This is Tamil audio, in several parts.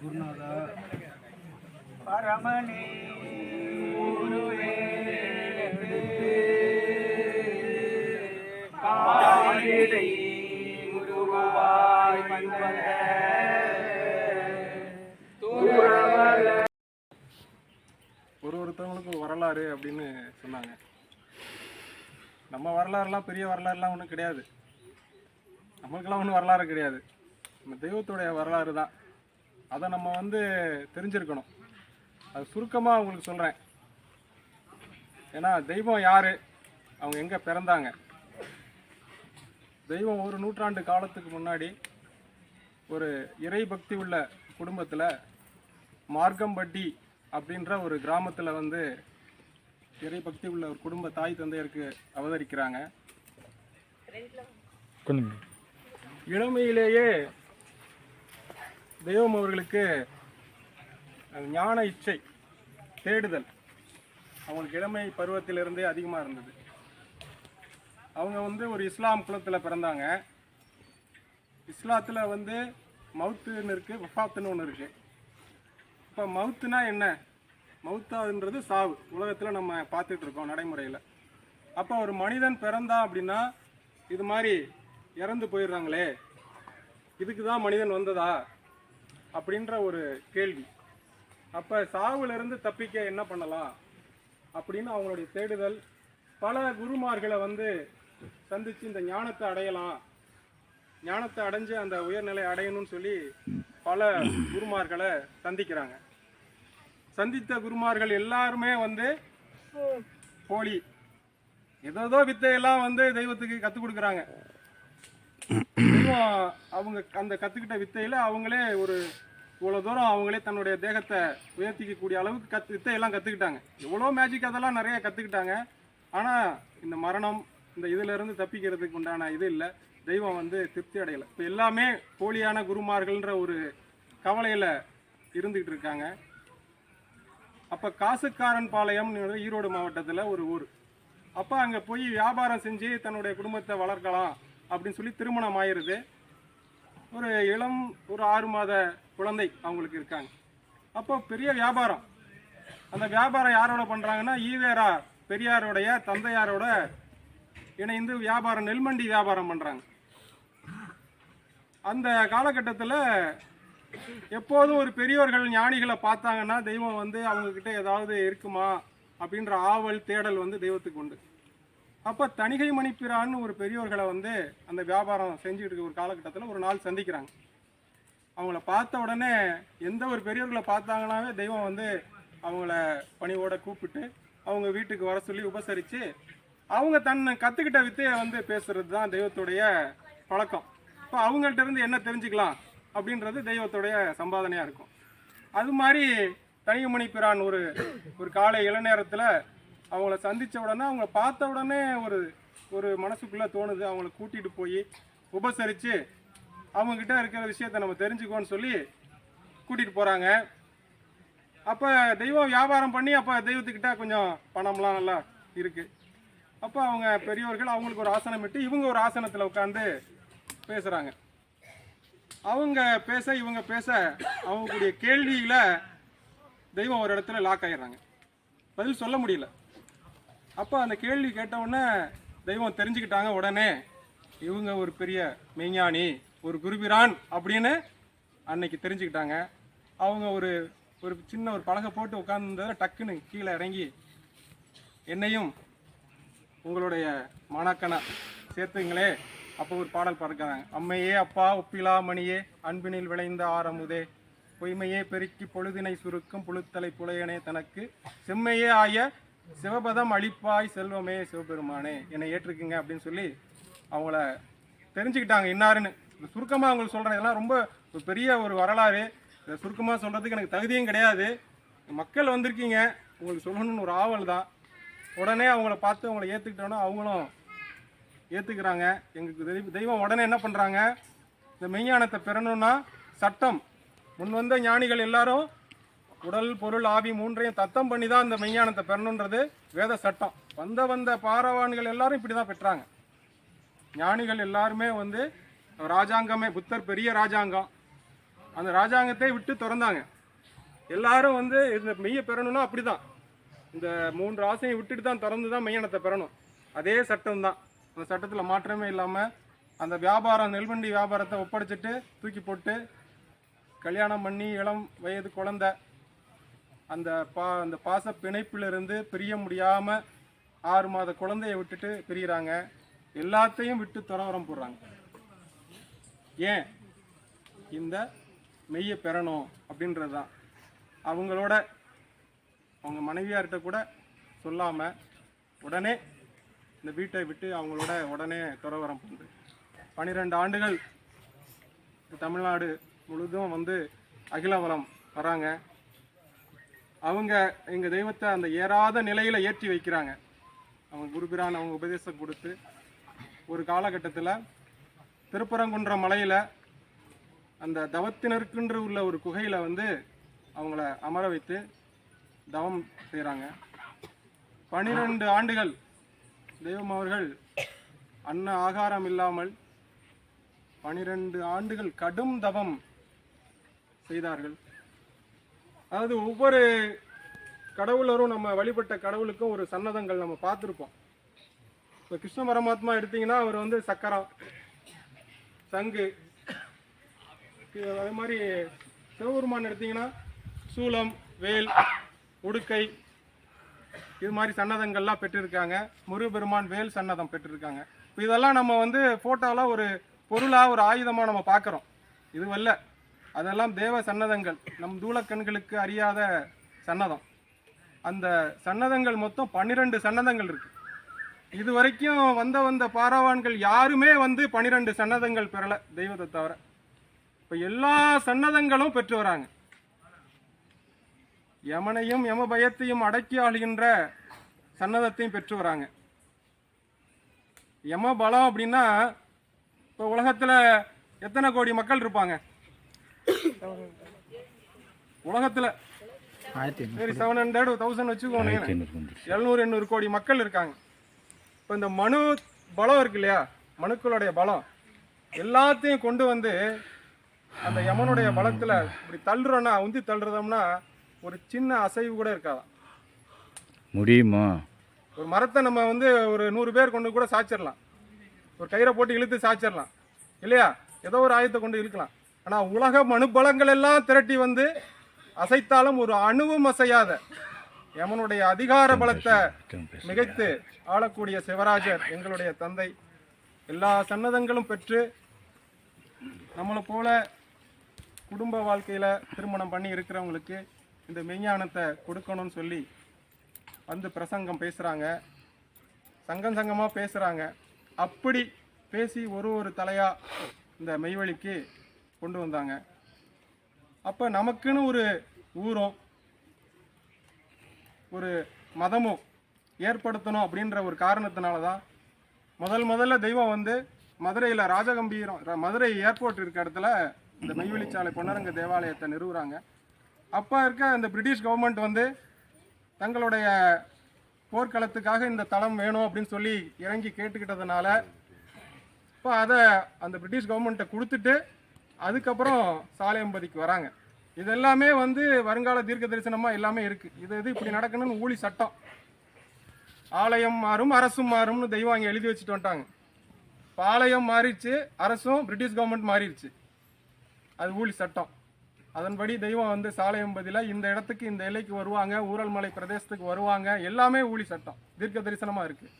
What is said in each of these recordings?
குருநாதா பரமனே குருவே குருவாய் ஒரு ஒருத்தவங்களுக்கும் வரலாறு அப்படின்னு சொன்னாங்க. நம்ம வரலாறுலாம் பெரிய வரலாறுலாம் ஒன்றும் கிடையாது. நம்மளுக்கெல்லாம் ஒன்றும் வரலாறு கிடையாது. நம்ம தெய்வத்துடைய வரலாறு தான். அதை நம்ம வந்து தெரிஞ்சிருக்கணும். அது சுருக்கமாக உங்களுக்கு சொல்கிறேன் ஏன்னா தெய்வம் யார்? அவங்க எங்கே பிறந்தாங்க? தெய்வம் ஒரு நூற்றாண்டு காலத்துக்கு முன்னாடி ஒரு இறை பக்தி உள்ள குடும்பத்தில் மார்க்கம்பட்டி அப்படின்ற ஒரு கிராமத்தில் வந்து இறை பக்தி உள்ள ஒரு குடும்ப தாய் தந்தையருக்கு அவதரிக்கிறாங்க. இளமையிலேயே தெய்வம் அவர்களுக்கு ஞான இச்சை தேடுதல் அவங்களுக்கு இளமை பருவத்திலிருந்தே அதிகமாக இருந்தது. அவங்க வந்து ஒரு இஸ்லாம் குலத்தில் பிறந்தாங்க. இஸ்லாத்தில் வந்து மவுத்துன்னு இருக்குது வஃபாத்துன்னு ஒன்று இருக்குது இப்போ மவுத்துனா என்ன? மவுத்தாதுன்றது சாவு. உலகத்தில் நம்ம பார்த்துட்ருக்கோம் நடைமுறையில். அப்போ ஒரு மனிதன் பிறந்தா அப்படின்னா இது மாதிரி இறந்து போயிடுறாங்களே இதுக்கு தான் மனிதன் வந்ததா? அப்படின்ற ஒரு கேள்வி. அப்போ சாவுலேருந்து தப்பிக்க என்ன பண்ணலாம்? அப்படின்னு அவங்களுடைய தேடுதல். பல குருமார்களை வந்து சந்தித்து இந்த ஞானத்தை அடையலாம். ஞானத்தை அடைஞ்சு அந்த உயர்நிலை அடையணும்னு சொல்லி பல குருமார்களை சந்திக்கிறாங்க. சந்தித்த குருமார்கள் எல்லாருமே வந்து போலி. ஏதோ வித்தையெல்லாம் வந்து தெய்வத்துக்கு கற்றுக் கொடுக்குறாங்க. அவங்க அந்த கற்றுக்கிட்ட வித்தையில் அவங்களே ஒரு இவ்வளோ தூரம் அவங்களே தன்னுடைய தேகத்தை உயர்த்திக்கக்கூடிய அளவுக்கு கத்து வித்தையெல்லாம் கற்றுக்கிட்டாங்க எவ்வளோ மேஜிக் அதெல்லாம் நிறைய கற்றுக்கிட்டாங்க ஆனால் இந்த மரணம் இந்த இதுல இருந்து தப்பிக்கிறதுக்கு உண்டான இது இல்லை. தெய்வம் வந்து திருப்தி அடையலை. இப்போ எல்லாமே போலியான குருமார்கள்ன்ற ஒரு கவலையில் இருந்துகிட்டு இருக்காங்க. அப்போ காசுக்காரன் பாளையம் ஈரோடு மாவட்டத்தில் ஒரு ஊர். அப்போ அங்கே போய் வியாபாரம் செஞ்சு தன்னுடைய குடும்பத்தை வளர்க்கலாம். அப்படின்னு சொல்லி திருமணம் ஆயிடுது ஒரு இளம் ஒரு ஆறு மாத குழந்தை அவங்களுக்கு இருக்காங்க. அப்போ பெரிய வியாபாரம். அந்த வியாபாரம் யாரோட பண்ணுறாங்கன்னா ஈவேரா பெரியாரோடைய தந்தையாரோட இணைந்து வியாபாரம் நெல்மண்டி வியாபாரம் பண்ணுறாங்க அந்த காலகட்டத்தில் எப்போதும் ஒரு பெரியோர்கள் ஞானிகளை பார்த்தாங்கன்னா தெய்வம் வந்து அவங்கக்கிட்ட ஏதாவது இருக்குமா அப்படின்ற ஆவல் தேடல் வந்து தெய்வத்துக்கு உண்டு. அப்போ தணிகை மணிப்பிரான்னு ஒரு பெரியோர்களை வந்து அந்த வியாபாரம் செஞ்சுக்கிட்டு இருக்க ஒரு காலகட்டத்தில் ஒரு நாள் சந்திக்கிறாங்க. அவங்கள பார்த்த உடனே எந்த ஒரு பெரியவர்களை பார்த்தாங்கனாவே தெய்வம் வந்து அவங்கள பணியோட கூப்பிட்டு அவங்க வீட்டுக்கு வர சொல்லி உபசரித்து அவங்க தன் கற்றுக்கிட்ட வித்தையை வந்து பேசுறது தான் தெய்வத்துடைய பழக்கம். இப்போ அவங்கள்ட்ட இருந்து என்ன தெரிஞ்சுக்கலாம் அப்படின்றது தெய்வத்துடைய சம்பாதனையாக இருக்கும். அது மாதிரி தனிமணி பிரான் ஒரு ஒரு காலை இளநேரத்தில் அவங்கள சந்தித்த உடனே அவங்கள பார்த்த உடனே ஒரு ஒரு மனசுக்குள்ளே தோணுது. அவங்கள கூட்டிகிட்டு போய் உபசரித்து அவங்கக்கிட்ட இருக்கிற விஷயத்த நம்ம தெரிஞ்சுக்கோன்னு சொல்லி கூட்டிகிட்டு போகிறாங்க அப்போ தெய்வம் வியாபாரம் பண்ணி அப்போ தெய்வத்துக்கிட்ட கொஞ்சம் பணம்லாம் நல்லா இருக்குது அப்போ அவங்க பெரியவர்கள் அவங்களுக்கு ஒரு ஆசனம் விட்டு இவங்க ஒரு ஆசனத்தில் உட்காந்து பேசுகிறாங்க அவங்க பேச இவங்க பேச அவங்களுடைய கேள்வியில் தெய்வம் ஒரு இடத்துல லாக் ஆயிடுறாங்க. பதில் சொல்ல முடியல. அப்போ அந்த கேள்வி கேட்டவுடனே தெய்வம் தெரிஞ்சுக்கிட்டாங்க உடனே இவங்க ஒரு பெரிய மெய்ஞானி ஒரு குருபிரான் அப்படின்னு அன்னைக்கு தெரிஞ்சுக்கிட்டாங்க. அவங்க ஒரு ஒரு சின்ன ஒரு பலகை போட்டு உட்காந்துருந்ததில் டக்குன்னு கீழே இறங்கி என்னையும் உங்களுடைய மாணாக்கனை சேர்த்துங்களே அப்போ ஒரு பாடல் பாடுறாங்க அம்மையே அப்பா ஒப்பிலா மணியே அன்பினில் விளைந்த ஆரமுதே பொய்மையே பெருக்கி பொழுதினை சுருக்கும் புழுத்தலை புலையனே தனக்கு செம்மையே ஆய சிவபதம் அழிப்பாய் செல்வமே சிவபெருமானே என்னை ஏற்றுக்குங்க அப்படின்னு சொல்லி அவங்கள தெரிஞ்சுக்கிட்டாங்க இன்னாருன்னு. சுருக்கமாக அவங்களுக்கு சொல்கிறேன் இதெல்லாம் ரொம்ப பெரிய ஒரு வரலாறு. இதை சுருக்கமாக சொல்கிறதுக்கு எனக்கு தகுதியும் கிடையாது. மக்கள் வந்திருக்கீங்க உங்களுக்கு சொல்லணும்னு ஒரு ஆவல் தான். உடனே அவங்கள பார்த்து அவங்கள ஏற்றுக்கிட்டோன்னா அவங்களும் ஏற்றுக்கிறாங்க எங்களுக்கு தெய்வ- தெய்வம் உடனே என்ன பண்ணுறாங்க இந்த மெய்ஞானத்தை பெறணும்னா சட்டம். முன் வந்த ஞானிகள் எல்லாரும் உடல் பொருள் ஆவி மூன்றையும் தத்தம் பண்ணி தான் இந்த மெய்ஞானத்தை பெறணுன்றது வேத சட்டம். வந்த வந்த பாரவான்கள் எல்லாரும் இப்படி தான் பெற்றாங்க. ஞானிகள் எல்லாருமே வந்து ராஜாங்கமே புத்தர் பெரிய ராஜாங்கம். அந்த ராஜாங்கத்தை விட்டு திறந்தாங்க. எல்லாரும் வந்து இந்த மெய்யை பெறணும்னா அப்படிதான். இந்த மூன்று ஆசையும் விட்டுட்டு தான் திறந்து தான் மெய்யானத்தை பெறணும். அதே சட்டம் தான் அந்த சட்டத்தில் மாற்றமே இல்லாமல் அந்த வியாபாரம் நெல்வண்டி வியாபாரத்தை ஒப்படைச்சிட்டு தூக்கி போட்டு கல்யாணம் பண்ணி இளம் வயது குழந்தை அந்த பா அந்த பாச பிணைப்பிலிருந்து பிரிய முடியாமல் ஆறு மாத குழந்தைய விட்டுட்டு பிரியிறாங்க. எல்லாத்தையும் விட்டு துறவரம் போடுறாங்க. ஏன்? இந்த மெய்யை பெறணும் அப்படின்றது தான் அவங்களோட அவங்க மனைவியார்கிட்ட கூட சொல்லாமல் உடனே இந்த வீட்டை விட்டு அவங்களோட உடனே துறவரம் பண்ணுது பன்னிரெண்டு ஆண்டுகள் தமிழ்நாடு முழுதும் வந்து அகிலவலம் வராங்க. அவங்க எங்கள் தெய்வத்தை அந்த ஏறாத நிலையில் ஏற்றி வைக்கிறாங்க. அவங்க குருபிரான் அவங்க உபதேசம் கொடுத்து ஒரு காலகட்டத்தில் திருப்பரங்குன்ற மலையில் அந்த தவத்தினருக்குன்று உள்ள ஒரு குகையில் வந்து அவங்கள அமர வைத்து தவம் செய்கிறாங்க பனிரெண்டு ஆண்டுகள் தெய்வம் அவர்கள் அன்ன ஆகாரம் இல்லாமல் பனிரெண்டு ஆண்டுகள் கடும் தவம் செய்தார்கள். அதாவது ஒவ்வொரு கடவுளரும் நம்ம வழிபட்ட கடவுளுக்கும் ஒரு சன்னதங்கள் நம்ம பார்த்துருப்போம். இப்போ கிருஷ்ண பரமாத்மா எடுத்தீங்கன்னா அவர் வந்து சக்கரம் சங்கு இது அதே மாதிரி சிவபெருமான் எடுத்தீங்கன்னா சூலம் வேல் உடுக்கை இது மாதிரி சன்னதங்கள்லாம் பெற்றிருக்காங்க. முருகப்பெருமான் வேல் சன்னதம் பெற்றிருக்காங்க. இப்போ இதெல்லாம் நம்ம வந்து ஃபோட்டோவில் ஒரு பொருளாக ஒரு ஆயுதமாக நம்ம பார்க்குறோம். இதுவல்ல. அதெல்லாம் தேவ சன்னதங்கள். நம் தூளக்கண்களுக்கு அறியாத சன்னதம். அந்த சன்னதங்கள் மொத்தம் பன்னிரெண்டு சன்னதங்கள் இருக்கு. இது வரைக்கும் வந்த வந்த பாராவான்கள் யாருமே வந்து பன்னிரெண்டு சன்னதங்கள் பெறல தெய்வத்தை தவிர. இப்போ எல்லா சன்னதங்களும் பெற்று வராங்க. யமனையும் யம பயத்தையும் அடக்கி ஆளுகின்ற சன்னதத்தையும் பெற்று வராங்க. யம பலம் அப்படின்னா இப்போ உலகத்தில் எத்தனை கோடி மக்கள் இருப்பாங்க? உலகத்தில் ஆயிரத்தி சரி செவன் ஹண்ட்ரட் தௌசண்ட் வச்சுக்கோங்க. எழுநூறு எண்ணூறு கோடி மக்கள் இருக்காங்க. இப்போ இந்த மனு பலம் இருக்கு இல்லையா? மனுக்களுடைய பலம். எல்லாத்தையும் கொண்டு வந்து அந்த யமனுடைய பலத்தில் இப்படி தள்ளுறோன்னா உந்தி தள்ளுறதோம்னா ஒரு சின்ன அசைவு கூட இருக்காதான். முடியுமா? ஒரு மரத்தை நம்ம வந்து ஒரு நூறு பேர் கொண்டு கூட சாய்ச்சிடலாம் ஒரு கயிறை போட்டு இழுத்து சாய்ச்சிடலாம் இல்லையா? ஏதோ ஒரு ஆயத்தை கொண்டு இழுக்கலாம். ஆனால் உலக மனுபலங்கள் எல்லாம் திரட்டி வந்து அசைத்தாலும் ஒரு அணுவும் அசையாத யமனுடைய அதிகார பலத்தை மிகைத்து ஆளக்கூடிய சிவராஜர் எங்களுடைய தந்தை. எல்லா சன்னதங்களும் பெற்று நம்மளை போல குடும்ப வாழ்க்கையில் திருமணம் பண்ணி இருக்கிறவங்களுக்கு இந்த மெய்ஞானத்தை கொடுக்கணும்னு சொல்லி வந்து பிரசங்கம் பேசுகிறாங்க சங்கம் சங்கமாக பேசுகிறாங்க அப்படி பேசி ஒரு ஒரு தலையாக இந்த மெய்வழிக்கு கொண்டு வந்தாங்க. அப்போ நமக்குன்னு ஒரு ஊரும் ஒரு மதமும் ஏற்படுத்தணும் அப்படின்ற ஒரு காரணத்தினால தான் முதல் முதல்ல தெய்வம் வந்து மதுரையில் ராஜகம்பீரம் மதுரை ஏர்போர்ட் இருக்க இடத்துல இந்த மெய்வெளிச்சாலை பொன்னரங்க தேவாலயத்தை நிறுவுறாங்க. அப்போ இருக்க இந்த பிரிட்டிஷ் கவர்மெண்ட் வந்து தங்களுடைய போர்க்களத்துக்காக இந்த தளம் வேணும் அப்படின்னு சொல்லி இறங்கி கேட்டுக்கிட்டதுனால இப்போ அதை அந்த பிரிட்டிஷ் கவர்மெண்ட்டை கொடுத்துட்டு அதுக்கப்புறம் சாலையம்பதிக்கு வராங்க. இது எல்லாமே வந்து வருங்கால தீர்க்க தரிசனமாக எல்லாமே இருக்குது இது இது இப்படி நடக்கணும்னு ஊழி சட்டம். ஆலயம் மாறும் அரசும் மாறும்னு தெய்வம் அங்கே எழுதி வச்சுட்டு வந்துட்டாங்க. இப்போ ஆலயம் மாறிடுச்சு அரசும் பிரிட்டிஷ் கவர்மெண்ட் மாறிடுச்சு. அது ஊழி சட்டம். அதன்படி தெய்வம் வந்து சாலையம்பதியில் இந்த இடத்துக்கு இந்த எல்லைக்கு வருவாங்க ஊரல்மலை பிரதேசத்துக்கு வருவாங்க. எல்லாமே ஊழி சட்டம். தீர்க்க தரிசனமாக இருக்குது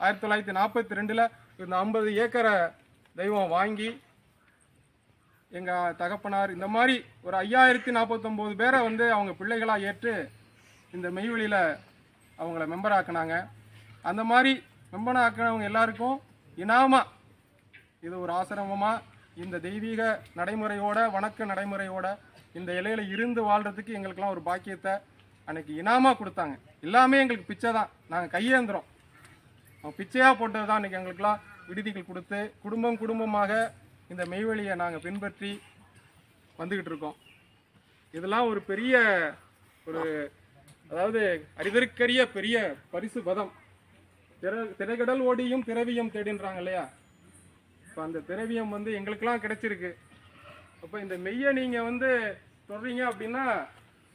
ஆயிரத்தி தொள்ளாயிரத்தி நாற்பத்தி ரெண்டில் இந்த ஐம்பது ஏக்கரை தெய்வம் வாங்கி எங்கள் தகப்பனார் இந்த மாதிரி ஒரு ஐயாயிரத்தி நாற்பத்தொம்போது பேரை வந்து அவங்க பிள்ளைகளாக ஏற்று இந்த மெய்வெளியில் அவங்கள மெம்பர் ஆக்குனாங்க. அந்த மாதிரி மெம்பர் ஆக்கினவங்க எல்லாருக்கும் இனாமா. இது ஒரு ஆசிரமமாக இந்த தெய்வீக நடைமுறையோட வணக்க நடைமுறையோட இந்த இலையில் இருந்து வாழ்கிறதுக்கு எங்களுக்கெல்லாம் ஒரு பாக்கியத்தை அன்னைக்கு இனாமா கொடுத்தாங்க. எல்லாமே எங்களுக்கு பிச்சை தான். நாங்கள் கையேந்துறோம். அவங்க பிச்சையாக போட்டது தான் அன்றைக்கி எங்களுக்கெல்லாம் விடுதிகள் கொடுத்து குடும்பம் குடும்பமாக இந்த மெய்வழியை நாங்கள் பின்பற்றி வந்துக்கிட்டு இருக்கோம். இதெல்லாம் ஒரு பெரிய ஒரு அதாவது அறிதற்கரிய பெரிய பரிசு பதம். திற திரைகடல் ஓடியும் திரவியம் தேடின்றாங்க இல்லையா? இப்போ அந்த திரவியம் வந்து எங்களுக்கெல்லாம் கிடைச்சிருக்கு. அப்போ இந்த மெய்யை நீங்கள் வந்து சொல்கிறீங்க அப்படின்னா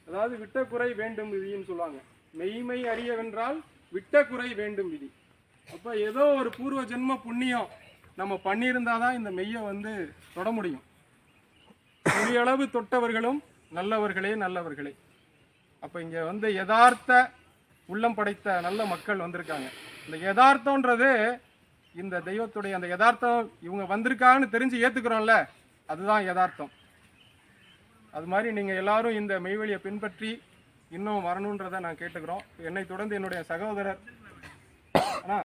அதாவது விட்டக்குறை வேண்டும் விதின்னு சொல்லுவாங்க. மெய்மை அறியவென்றால் விட்டக்குறை வேண்டும் விதி. அப்போ ஏதோ ஒரு பூர்வ ஜென்ம புண்ணியம் நம்ம பண்ணியிருந்தால் தான் இந்த மெய்யை வந்து தொட முடியும். பெரியளவு தொட்டவர்களும் நல்லவர்களே நல்லவர்களே. அப்போ இங்கே வந்து யதார்த்த உள்ளம் படைத்த நல்ல மக்கள் வந்திருக்காங்க. இந்த யதார்த்தம்ன்றது இந்த தெய்வத்துடைய அந்த யதார்த்தம் இவங்க வந்திருக்காங்கன்னு தெரிஞ்சு ஏற்றுக்கிறோம்ல அதுதான் யதார்த்தம். அது மாதிரி நீங்கள் எல்லாரும் இந்த மெய்வெளியை பின்பற்றி இன்னும் வரணுன்றதை நான் கேட்டுக்கிறோம். என்னை தொடர்ந்து என்னுடைய சகோதரர் அண்ணா